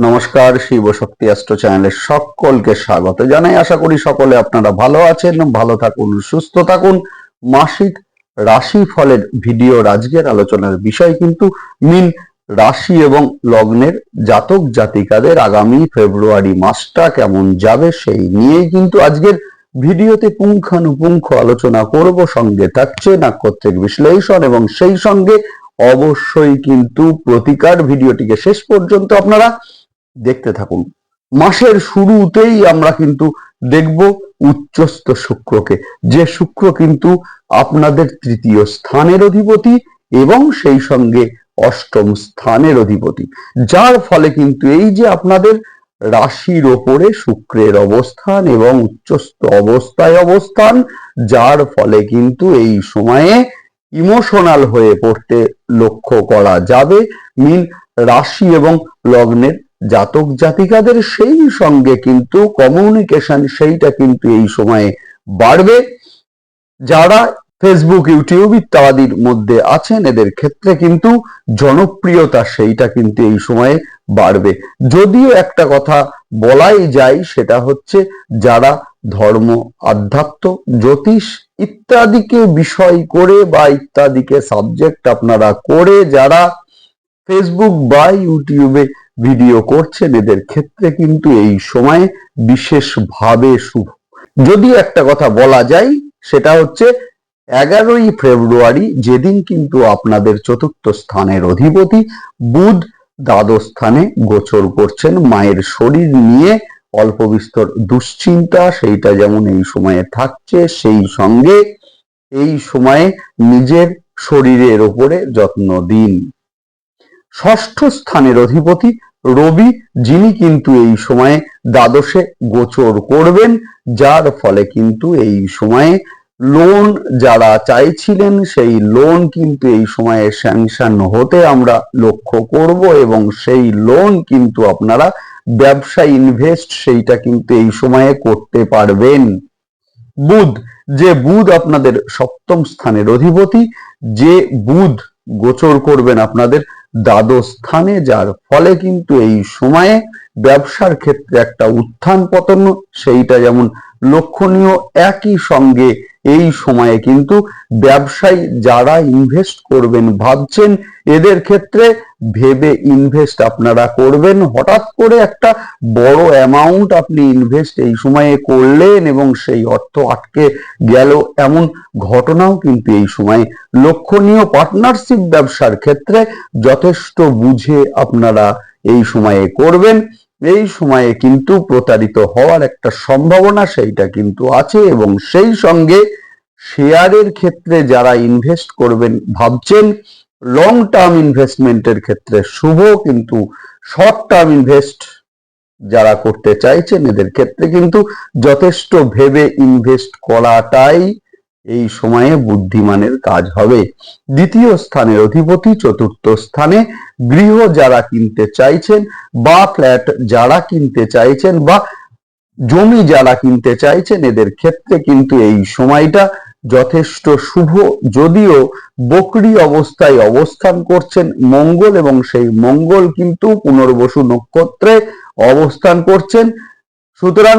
নমস্কার শিব শক্তি অ্যাস্ট্রো চ্যানেলে সকলকে স্বাগত জানাই। আশা করি সকলে আপনারা ভালো আছেন, ভালো থাকুন, সুস্থ থাকুন। মাসিক রাশি ফলের ভিডিও আজকের আলোচনার বিষয় কিন্তু মিন রাশি এবং লগ্নের জাতক জাতিকাদের আগামী ফেব্রুয়ারি মাসটা কেমন যাবে সেই নিয়েই কিন্তু আজকের ভিডিওতে পুঙ্খানুপুঙ্খ আলোচনা করব। সঙ্গে থাকছে নাক্ষত্রিক বিশ্লেষণ এবং সেই সঙ্গে অবশ্যই কিন্তু প্রতিকার। ভিডিওটিকে শেষ পর্যন্ত আপনারা দেখতে থাকুন। মাসের শুরুতেই আমরা কিন্তু দেখব উচ্চস্থ শুক্রকে। যে শুক্র কিন্তু আপনাদের তৃতীয় স্থানের অধিপতি এবং সেই সঙ্গে অষ্টম স্থানের অধিপতি। যার ফলে কিন্তু এই যে আপনাদের রাশির ওপরে শুক্রের অবস্থান এবং উচ্চস্থ অবস্থায় অবস্থান, যার ফলে কিন্তু এই সময়ে ইমোশনাল হয়ে পড়তে লক্ষ্য করা যাবে। মিন রাশি এবং লগ্নের জাতক জাতিকাদের সেই সঙ্গে কিন্তু কমিউনিকেশন সেইটা কিন্তু এই সময়ে বাড়বে। যারা ফেসবুক ইউটিউব ইত্যাদির মধ্যে আছেন, এদের ক্ষেত্রে কিন্তু জনপ্রিয়তা সেইটা কিন্তু এই সময়ে বাড়বে। যদিও একটা কথা বলাই যায়, সেটা হচ্ছে যারা ধর্ম আধ্যাত্ম, জ্যোতিষ ইত্যাদিকে বিষয় করে বা ইত্যাদিকে সাবজেক্ট আপনারা করে, যারা ফেসবুক বা ইউটিউবে ভিডিও করছেন, এদের ক্ষেত্রে কিন্তু এই সময়ে বিশেষভাবে শুভ। যদি একটা কথা বলা যায়, সেটা হচ্ছে এগারোই ফেব্রুয়ারি যেদিন কিন্তু আপনাদের চতুর্থ স্থানের অধিপতি বুধ দ্বাদশ স্থানে গোচর করছেন। মায়ের শরীর নিয়ে অল্প বিস্তর দুশ্চিন্তা, সেইটা যেমন এই সময়ে থাকছে, সেই সঙ্গে এই সময়ে নিজের শরীরের ওপরে যত্ন দিন। ষষ্ঠ স্থানের অধিপতি রবি, যিনি কিন্তু এই সময়ে দ্বাদশে গোচর করবেন, যার ফলে কিন্তু এই সময়ে লোন যারা চাইছিলেন, সেই লোন কিন্তু এই সময়ে স্যাংশন হতে আমরা লক্ষ্য করব এবং সেই লোন কিন্তু আপনারা ব্যবসা ইনভেস্ট সেইটা কিন্তু এই সময়ে করতে পারবেন। বুধ, যে বুধ আপনাদের সপ্তম স্থানের অধিপতি, যে বুধ গোচর করবেন আপনাদের দ্বাদশ স্থানে যার ফলে কিন্তু এই সময়ে ব্যবসার ক্ষেত্রে একটা উত্থান পতন সেইটা যেমন লক্ষণীয় একই সঙ্গে এই সময়ে কিন্তু ব্যবসায়ী যারা ইনভেস্ট করবেন ভাবছেন, এদের ক্ষেত্রে ভেবে ইনভেস্ট আপনারা করবেন। হঠাৎ করে একটা বড় অ্যামাউন্ট আপনি ইনভেস্ট এই সময়ে করলেন এবং সেই অর্থ আটকে গেল এমন ঘটনাও কিন্তু এই সময়ে লক্ষণীয় পার্টনারশিপ ব্যবসার ক্ষেত্রে যথেষ্ট বুঝে আপনারা এই সময়ে করবেন। এই সময়ে কিন্তু প্রতারিত হওয়ার একটা সম্ভাবনা সেইটা কিন্তু আছে এবং সেই সঙ্গে শেয়ারের ক্ষেত্রে যারা ইনভেস্ট করবেন ভাবছেন লং টার্ম ইনভেস্টমেন্টের ক্ষেত্রে শুভ কিন্তু শর্ট টার্ম ইনভেস্ট যারা করতে চাইছেন, এদের ক্ষেত্রে কিন্তু যথেষ্ট ভেবে ইনভেস্ট করাটাই এই সময়ে বুদ্ধিমানের কাজ হবে। দ্বিতীয় স্থানের অধিপতি চতুর্থ স্থানে গৃহ যারা কিনতে চাইছেন বা ফ্ল্যাট যারা কিনতে চাইছেন বা জমি যারা কিনতে চাইছেন, এদের ক্ষেত্রে কিন্তু এই সময়টা যথেষ্ট শুভ। যদিও বকরি অবস্থায় অবস্থান করছেন মঙ্গল এবং সেই মঙ্গল কিন্তু পুনর্বসু নক্ষত্রে অবস্থান করছেন। সুতরাং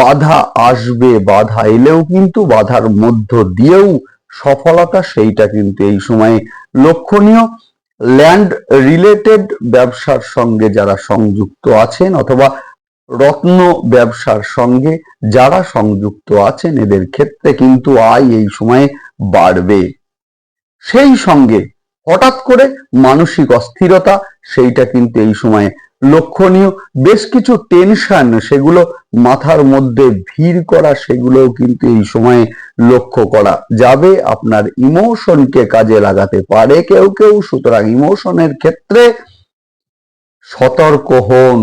বাধা আসবে, বাধা এলেও কিন্তু, বাধার মধ্য দিয়েও সফলতা সেইটা কিন্তু এই সময়ে লক্ষণীয়। ল্যান্ড রিলেটেড ব্যবসার সঙ্গে যারা সংযুক্ত আছেন অথবা রত্ন ব্যবসার সঙ্গে যারা সংযুক্ত আছেন, এদের ক্ষেত্রে কিন্তু আয় এই সময়ে বাড়বে। সেই সঙ্গে হঠাৎ করে মানসিক অস্থিরতা, সেইটা কিন্তু এই সময়ে লক্ষণীয়। বেশ কিছু টেনশন সেগুলো মাথার মধ্যে ভিড় করা, সেগুলোও কিন্তু এই সময়ে লক্ষ্য করা যাবে। আপনার ইমোশনকে কাজে লাগাতে পারে কেউ কেউ, সুতরাং ইমোশনের ক্ষেত্রে সতর্ক হন।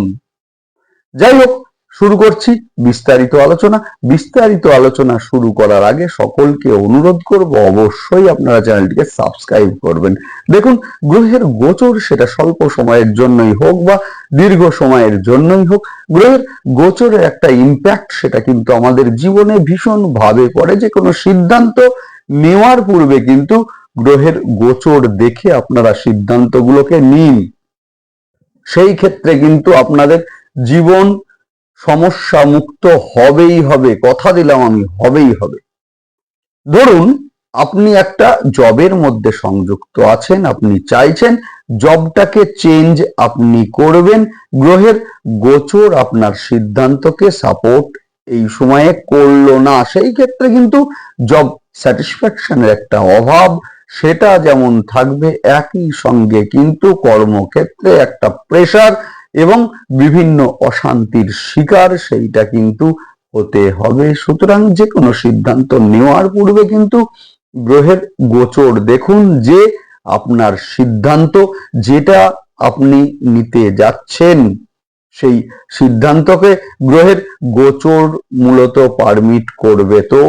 যাই হোক শুরু করছি বিস্তারিত আলোচনা। বিস্তারিত আলোচনা শুরু করার আগে সকলকে অনুরোধ করব অবশ্যই আপনারা চ্যানেলটিকে সাবস্ক্রাইব করবেন। দেখুন, গ্রহের গোচর সেটা স্বল্প সময়ের জন্যই হোক বা দীর্ঘ সময়ের জন্যই হোক, গ্রহের গোচরের একটা ইম্প্যাক্ট সেটা কিন্তু আমাদের জীবনে ভীষণ ভাবে পড়ে। যে কোনো সিদ্ধান্ত নেওয়ার পূর্বে কিন্তু গ্রহের গোচর দেখে আপনারা সিদ্ধান্তগুলোকে নিন। সেই ক্ষেত্রে কিন্তু আপনাদের জীবন সমস্যা মুক্ত হবেই হবে, কথা দিলাম আমি, হবেই হবে। ধরুন, আপনি একটা জবের মধ্যে সংযুক্ত আছেন, আপনি চাইছেন, জবটাকে চেঞ্জ আপনি করবেন, গ্রহের গোচর আপনার সিদ্ধান্তকে সাপোর্ট এই সময়ে করল না, সেই ক্ষেত্রে কিন্তু জব স্যাটিসফ্যাকশনের একটা অভাব, সেটা যেমন থাকবে, একই সঙ্গে কিন্তু কর্মক্ষেত্রে একটা প্রেসার এবং বিভিন্ন অশান্তির শিকার সেইটা কিন্তু হতে হবে। সুতরাং যে কোনো সিদ্ধান্ত নেওয়ার পূর্বে কিন্তু গ্রহের গোচর দেখুন যে আপনার সিদ্ধান্ত যেটা আপনি নিতে যাচ্ছেন, সেই সিদ্ধান্তকে গ্রহের গোচর মূলত পারমিট করবে তো।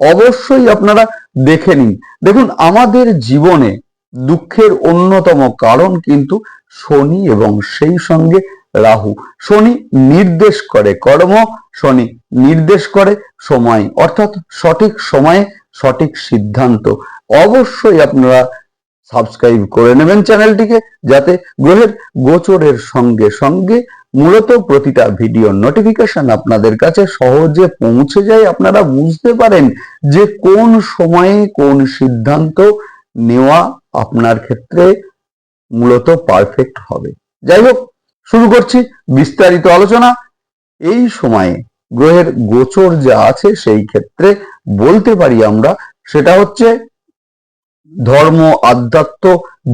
অবশ্যই আপনারা দেখে নিন। দেখুন, আমাদের জীবনে দুঃখের অন্যতম কারণ কিন্তু শনি এবং সেই সঙ্গে রাহু। শনি নির্দেশ করে কর্ম, শনি নির্দেশ করে সময়, অর্থাৎ সঠিক সময়ে সঠিক সিদ্ধান্ত। অবশ্যই আপনারা সাবস্ক্রাইব করে নেবেন চ্যানেলটিকে যাতে গ্রহের গোচরের সঙ্গে সঙ্গে মূলত প্রতিটা ভিডিও নোটিফিকেশন আপনাদের কাছে সহজে পৌঁছে যায়। আপনারা বুঝতে পারেন যে কোন সময়ে কোন সিদ্ধান্ত নেওয়া আপনার ক্ষেত্রে মূলত পারফেক্ট হবে। যাই হোক শুরু করছি বিস্তারিত আলোচনা। এই সময়ে গ্রহের গোচর যা আছে সেই ক্ষেত্রে বলতে পারি আমরা, সেটা হচ্ছে ধর্ম, আধ্যাত্ম,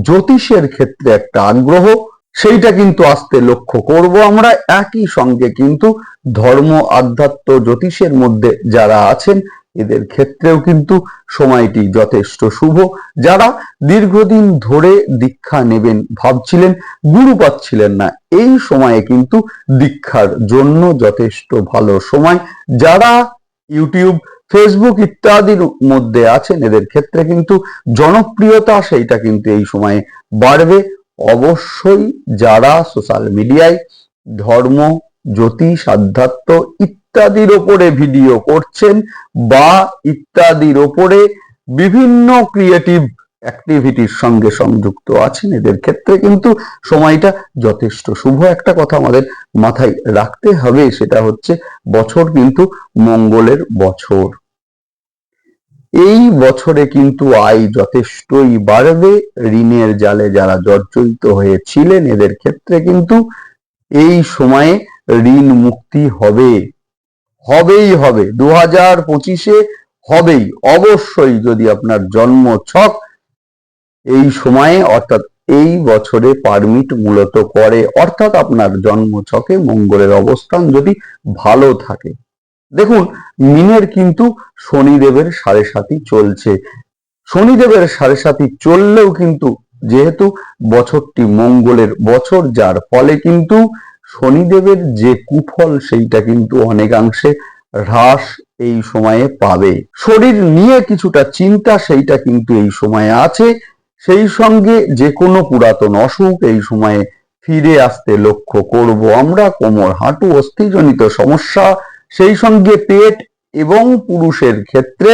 জ্যোতিষের ক্ষেত্রে একটা আগ্রহ। সেইটা কিন্তু আসতে লক্ষ্য করব আমরা। একই সঙ্গে কিন্তু ধর্ম, আধ্যাত্ম, জ্যোতিষের মধ্যে যারা আছেন এদের ক্ষেত্রেও কিন্তু সময়টি যথেষ্ট শুভ। যারা দীর্ঘদিন ধরে দীক্ষা নেবেন ভাবছিলেন, গুরু পাচ্ছিলেন না, এই সময়ে কিন্তু দীক্ষার জন্য যথেষ্ট ভালো সময়। যারা ইউটিউব, ফেসবুক ইত্যাদির মধ্যে আছেন, এদের ক্ষেত্রে কিন্তু জনপ্রিয়তা সেইটা কিন্তু এই সময়ে বাড়বে। অবশ্যই যারা সোশ্যাল মিডিয়ায় ধর্ম জ্যোতিষ আধ্যাত্ম ইত্যাদির ওপরে ভিডিও করছেন বা ইত্যাদির ওপরে বিভিন্ন ক্রিয়েটিভ অ্যাক্টিভিটির সঙ্গে সংযুক্ত আছেন। এদের ক্ষেত্রে কিন্তু সময়টা যথেষ্ট শুভ। একটা কথা আমাদের মাথায় রাখতে হবে, সেটা হচ্ছে বছর কিন্তু মঙ্গলের বছর। এই বছরে কিন্তু আয় যথেষ্টই বাড়বে। ঋণের জালে যারা জর্জরিত হয়েছিলেন এদের ক্ষেত্রে কিন্তু এই সময়ে ঋণ মুক্তি হবে। হবেই হবে। দু হাজার পঁচিশে হবেই। অবশ্যই যদি আপনার জন্ম ছক এই সময়ে, অর্থাৎ এই বছরে পারমিট মূলত করে, অর্থাৎ আপনার জন্ম ছকে মঙ্গলের অবস্থান যদি ভালো থাকে। দেখুন, মিনের কিন্তু শনিদেবের সাড়ে সাথী চলছে। শনিদেবের সাড়ে সাথী চললেও কিন্তু যেহেতু বছরটি মঙ্গলের বছর, যার ফলে কিন্তু শনিদেবের যে কুফল সেইটা কিন্তু অনেকাংশে হ্রাস এই সময়ে পাবে। শরীর নিয়ে কিছুটা চিন্তা সেইটা কিন্তু এই সময়ে আছে। সেই সঙ্গে যে কোনো পুরাতন অসুখ এই সময়ে ফিরে আসতে লক্ষ্য করব আমরা। কোমর, হাঁটু, অস্থিজনিত সমস্যা, সেই সঙ্গে পেট এবং পুরুষের ক্ষেত্রে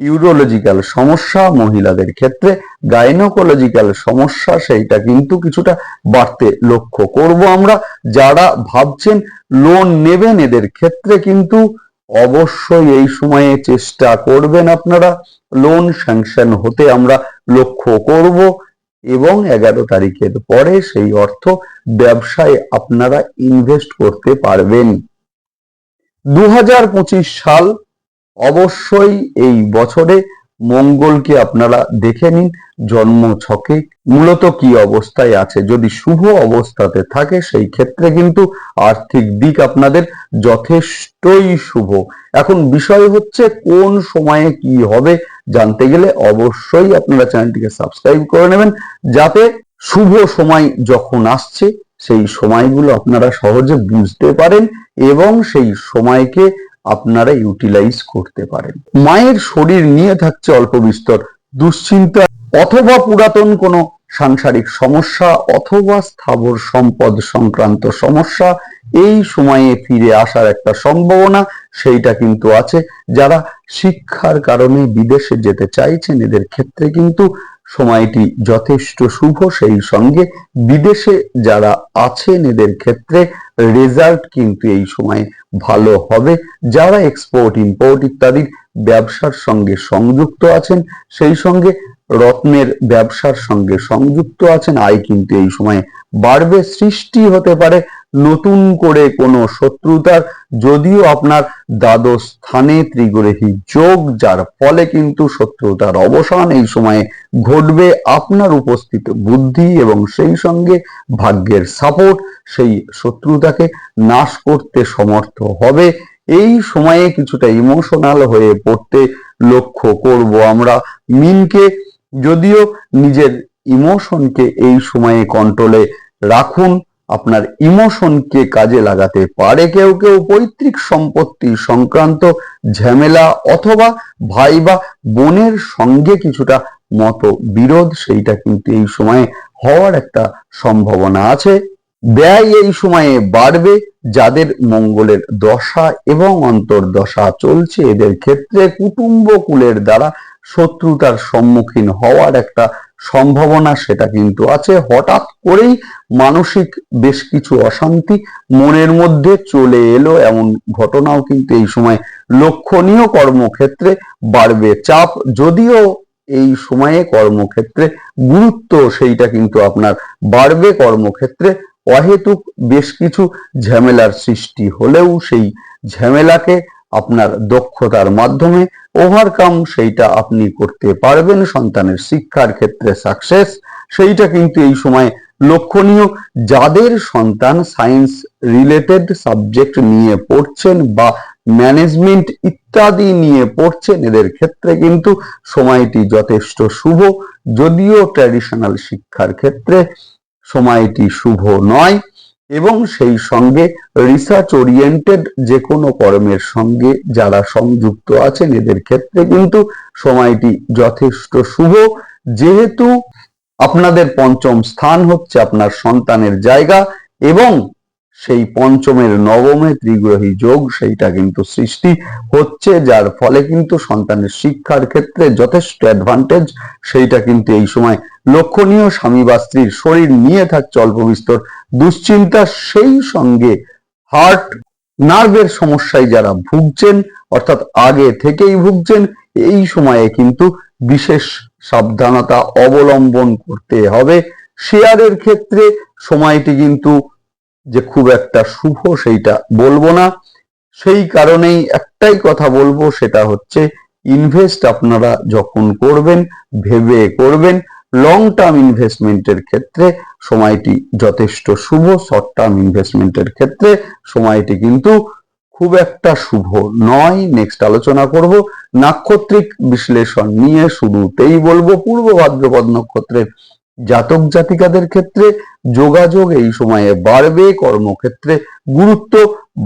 ইউরোলজিক্যাল সমস্যা মহিলাদের ক্ষেত্রে গাইনোকোলজিক্যাল সমস্যা সেইটা কিন্তু কিছুটা বাড়তে লক্ষ্য করব আমরা। যারা ভাবছেন লোন নেবেন, এদের ক্ষেত্রে কিন্তু অবশ্যই এই সময়ে চেষ্টা করবেন আপনারা। লোন স্যাংশন হতে আমরা লক্ষ্য করব এবং এগারো তারিখের পরে সেই অর্থ ব্যবসায় আপনারা ইনভেস্ট করতে পারবেন। দু হাজার পঁচিশ সাল অবশ্যই এই বছরে মঙ্গলকে আপনারা দেখে নিন, জন্ম ছকে। মূলত কি অবস্থায় আছে? যদি শুভ অবস্থাতে থাকে, সেই ক্ষেত্রে কিন্তু আর্থিক দিক আপনাদের যথেষ্টই শুভ। এখন বিষয় হচ্ছে, কোন সময়ে কি হবে জানতে গেলে অবশ্যই আপনারা চ্যানেলটিকে সাবস্ক্রাইব করে নেবেন। যাতে শুভ সময় যখন আসছে, সেই সময়গুলো আপনারা সহজে বুঝতে পারেন এবং সেই সময়কে আপনারা ইউটিলাইজ করতে পারেন। মায়ের শরীর নিয়ে থাকছে অল্প বিস্তর দুশ্চিন্তা অথবা পুরাতন কোনো সাংসারিক সমস্যা অথবা স্থাবর সম্পদ সংক্রান্ত সমস্যা, এই সময়ে ফিরে আসার একটা সম্ভাবনা সেইটা কিন্তু আছে। যারা শিক্ষার কারণে বিদেশে যেতে চাইছেন, এদের ক্ষেত্রে কিন্তু সময়টি যথেষ্ট শুভ। সেই সঙ্গে বিদেশে যারা আছেন, এদের ক্ষেত্রে রেজাল্ট কিন্তু এই সময় ভালো হবে। যারা এক্সপোর্ট ইম্পোর্ট ইত্যাদির ব্যবসার সঙ্গে সংযুক্ত আছেন, সেই সঙ্গে রত্নের ব্যবসার সঙ্গে সংযুক্ত আছেন, আয় কিন্তু এই সময় বাড়বে। সৃষ্টি হতে পারে নতুন করে কোনো শত্রুতার, যদিও আপনার দ্বাদশ স্থানে ত্রিগ্রহী যোগ, যার ফলে কিন্তু শত্রুতার অবসান এই সময়ে ঘটবে আপনার উপস্থিত বুদ্ধি এবং সেই সঙ্গে ভাগ্যের সাপোর্ট সেই শত্রুতাকে নাশ করতে সমর্থ হবে। এই সময়ে কিছুটা ইমোশনাল হয়ে পড়তে লক্ষ্য করব আমরা। মিনকে যদিও নিজের ইমোশনকে এই সময়ে কন্ট্রোলে রাখুন আপনার ইমোশনকে কাজে লাগাতে পারে কেউ কেউ পৈতৃক সম্পত্তি সংক্রান্ত ঝামেলা অথবা ভাই বা বোনের সঙ্গে কিছুটা মত বিরোধ সেইটা কিন্তু এই সময়ে হওয়ার একটা সম্ভাবনা আছে। ব্যয় এই সময়ে বাড়বে, যাদের মঙ্গলের দশা এবং অন্তর্দশা চলছে, এদের ক্ষেত্রে কুটুম্ব কুলের দ্বারা শত্রুতার সম্মুখীন হওয়ার একটা সম্ভাবনা সেটা কিন্তু আছে। হঠাৎ করেই মানসিক বেশ কিছু অশান্তি মনের মধ্যে চলে এলো, এমন ঘটনাও কিন্তু এই সময় লক্ষণীয় কর্মক্ষেত্রে বাড়বে। চাপ যদিও এই সময়ে কর্মক্ষেত্রে গুরুত্ব সেইটা কিন্তু আপনার বাড়বে। কর্মক্ষেত্রে অহেতুক বেশ কিছু ঝামেলার সৃষ্টি হলেও সেই ঝামেলাকে আপনার দক্ষতার মাধ্যমে ওভারকাম সেইটা আপনি করতে পারবেন, সন্তানের শিক্ষার ক্ষেত্রে সাকসেস সেইটা কিন্তু এই সময় লক্ষণীয়। যাদের সন্তান সায়েন্স রিলেটেড সাবজেক্ট নিয়ে পড়ছেন বা ম্যানেজমেন্ট ইত্যাদি নিয়ে পড়ছেন, এদের ক্ষেত্রে কিন্তু সময়টি যথেষ্ট শুভ। যদিও ট্র্যাডিশনাল শিক্ষার ক্ষেত্রে সময়টি শুভ নয়। এবং সেই সঙ্গে রিসার্চ ওরিয়েন্টেড যে কোনো কর্মের সঙ্গে যারা সংযুক্ত আছেন, এদের ক্ষেত্রে কিন্তু সময়টি যথেষ্ট শুভ। যেহেতু আপনাদের পঞ্চম স্থান হচ্ছে আপনার সন্তানের জায়গা এবং সেই পঞ্চমের নবমে ত্রিগ্রহী যোগ সেইটা কিন্তু সৃষ্টি হচ্ছে, যার ফলে কিন্তু সন্তানের শিক্ষার ক্ষেত্রে যথেষ্ট অ্যাডভান্টেজ সেইটা কিন্তু এই সময় লক্ষণীয়। স্বামী বা স্ত্রীর শরীর নিয়ে থাকছে অল্প বিস্তর দুশ্চিন্তা, সেই সঙ্গে হার্ট নার্ভের সমস্যায় যারা ভুগছেন, অর্থাৎ আগে থেকেই ভুগছেন, এই সময়ে কিন্তু বিশেষ সাবধানতা অবলম্বন করতে হবে। শেয়ারের ক্ষেত্রে সময়টি কিন্তু যে খুব একটা শুভ সেইটা বলব না। সেই কারণেই একটাই কথা বলব, সেটা হচ্ছে ইনভেস্ট আপনারা যখন করবেন, ভেবে করবেন লং টার্ম ইনভেস্টমেন্টের ক্ষেত্রে সময়টি যথেষ্ট শুভ শর্ট টার্ম ইনভেস্টমেন্টের ক্ষেত্রে সময়টি কিন্তু খুব একটা শুভ নয়। নেক্সট আলোচনা করব, নাক্ষত্রিক বিশ্লেষণ নিয়ে শুরুতেই বলব। পূর্ব ভাদ্রপদ নক্ষত্রের জাতক জাতিকাদের ক্ষেত্রে যোগাযোগ এই সময়ে বাড়বে, কর্মক্ষেত্রে গুরুত্ব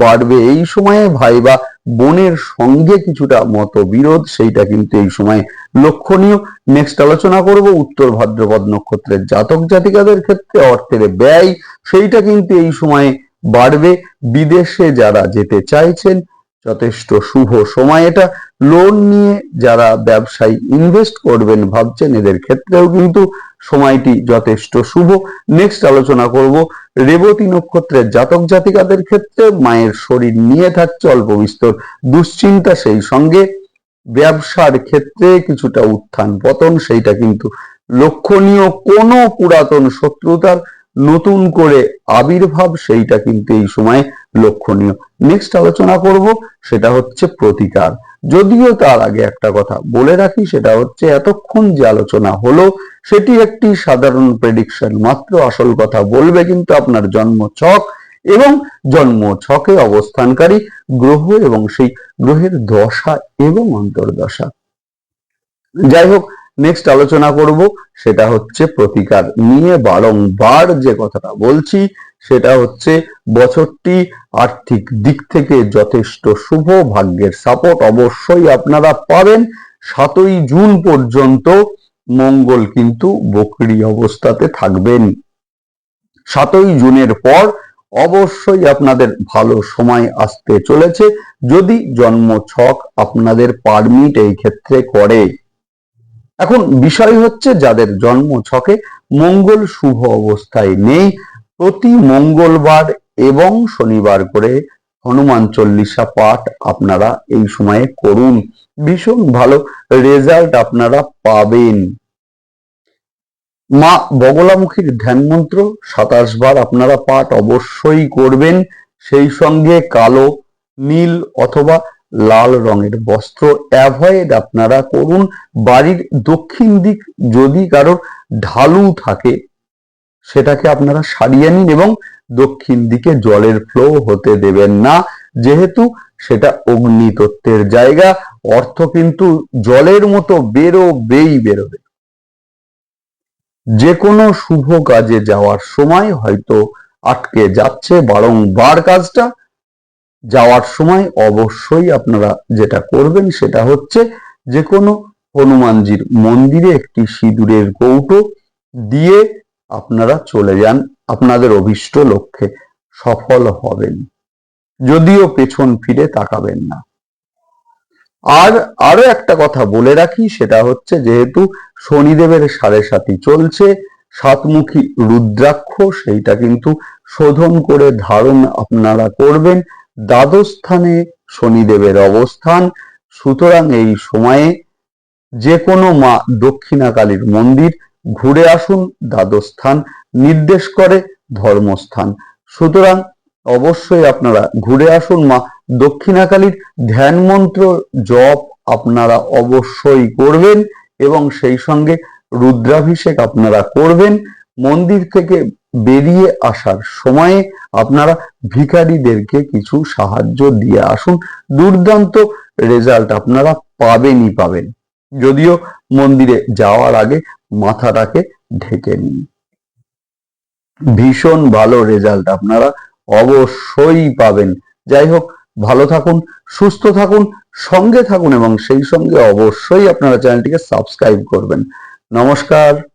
বাড়বে। এই সময়ে ভাই বা বোনের সঙ্গে কিছুটা মতবিরোধ, সেইটা কিন্তু এই সময়ে লক্ষণীয়। নেক্সট আলোচনা করব উত্তর ভাদ্রপদ নক্ষত্রের জাতক জাতিকাদের ক্ষেত্রে অর্থের ব্যয়, সেইটা কিন্তু এই সময়ে বাড়বে। বিদেশে যারা যেতে চাইছেন যথেষ্ট শুভ সময়। এটা লোন নিয়ে যারা ব্যবসায়ী ইনভেস্ট করবেন ভাবছেন, এদের ক্ষেত্রেও কিন্তু সময়টি যথেষ্ট শুভ। নেক্সট আলোচনা করব, রেবতী নক্ষত্রের জাতক জাতিকাদের ক্ষেত্রে মায়ের শরীর নিয়ে থাকছে অল্প বিস্তর দুশ্চিন্তা, সেই সঙ্গে ব্যবসার ক্ষেত্রে কিছুটা উত্থান পতন, সেইটা কিন্তু লক্ষণীয়। কোনো পুরাতন শত্রুতার নতুন করে আবির্ভাব, সেইটা কিন্তু এই সময় লক্ষণীয়। নেক্সট আলোচনা করব, সেটা হচ্ছে প্রতিকার। যদিও তার আগে একটা কথা বলে রাখি, সেটা হচ্ছে এতক্ষণ যে আলোচনা হলো, সেটি একটি সাধারণ প্রেডিকশন মাত্র আসল কথা বলবে কিন্তু আপনার জন্ম ছক এবং জন্ম ছকে অবস্থানকারী গ্রহ এবং সেই গ্রহের দশা এবং অন্তর্দশা। যাই হোক নেক্সট আলোচনা করব, সেটা হচ্ছে প্রতিকার। নিয়ে বারংবার যে কথাটা বলছি সেটা হচ্ছে বছরটি আর্থিক দিক থেকে যথেষ্ট শুভ। ভাগ্যের সাপোর্ট অবশ্যই আপনারা পাবেন। সাতই জুন পর্যন্ত মঙ্গল কিন্তু বকরি অবস্থাতে থাকবেন। সাতই জুনের পর অবশ্যই আপনাদের ভালো সময় আসতে চলেছে। যদি জন্ম ছক আপনাদের পারমিট এই ক্ষেত্রে করে। এখন বিষয় হচ্ছে যাদের জন্ম ছকে মঙ্গল শুভ অবস্থায় নেই প্রতি মঙ্গলবার এবং শনিবার করে হনুমান চল্লিশা পাঠ আপনারা এই সময়ে করুন। ভীষণ ভালো রেজাল্ট আপনারা পাবেন। মা বগলামুখীর ধ্যান মন্ত্র সাতাশ বার আপনারা পাঠ অবশ্যই করবেন। সেই সঙ্গে কালো, নীল অথবা লাল রঙের বস্ত্র অ্যাভয়েড আপনারা করুন। বাড়ির দক্ষিণ দিক যদি কারোর ঢালু থাকে সেটাকে আপনারা সারিয়ে নিন এবং দক্ষিণ দিকে জলের ফ্লো হতে দেবেন না। যেহেতু সেটা অগ্নিতত্ত্বের জায়গা, অর্থ কিন্তু জলের মতো বেরোবেই বেরোবে। যে কোনো শুভ কাজে যাওয়ার সময় হয়তো আটকে যাচ্ছে। বারংবার কাজটা যাওয়ার সময় অবশ্যই আপনারা যেটা করবেন সেটা হচ্ছে যে কোনো হনুমানজির মন্দিরে একটি সিঁদুরের কৌটো দিয়ে আপনারা চলে যান, আপনাদের অভিষ্ট লক্ষ্যে সফল হবেন। যদিও পেছন ফিরে তাকাবেন না। আর আরও একটা কথা বলে রাখি, সেটা হচ্ছে যেহেতু শনিদেবের সাড়ে সাথী চলছে, সাতমুখী রুদ্রাক্ষ, সেইটা কিন্তু শোধন করে ধারণ আপনারা করবেন। দ্বাদশ স্থানে শনিদেবের অবস্থান। সুতরাং এই সময়ে যে কোনো মা দক্ষিণাকালীর মন্দির ঘুরে আসুন দ্বাদশ স্থান নির্দেশ করে ধর্মস্থান। সুতরাং অবশ্যই আপনারা ঘুরে আসুন মা দক্ষিণাকালীর ধ্যান মন্ত্র জপ আপনারা অবশ্যই করবেন এবং সেই সঙ্গে রুদ্রাভিষেক আপনারা করবেন। মন্দির থেকে বেরিয়ে আসার সময়ে আপনারা ভিখারিদেরকে কিছু সাহায্য দিয়ে আসুন। দুর্দান্ত রেজাল্ট আপনারা পাবেনই পাবেন। যদিও মন্দিরে যাওয়ার আগে মাথাটাকে ঢেকে নিন। ভীষণ ভালো রেজাল্ট আপনারা অবশ্যই পাবেন। যাই হোক, ভালো থাকুন, সুস্থ থাকুন, সঙ্গে থাকুন এবং সেই সঙ্গে অবশ্যই আপনারা চ্যানেলটিকে সাবস্ক্রাইব করবেন। নমস্কার।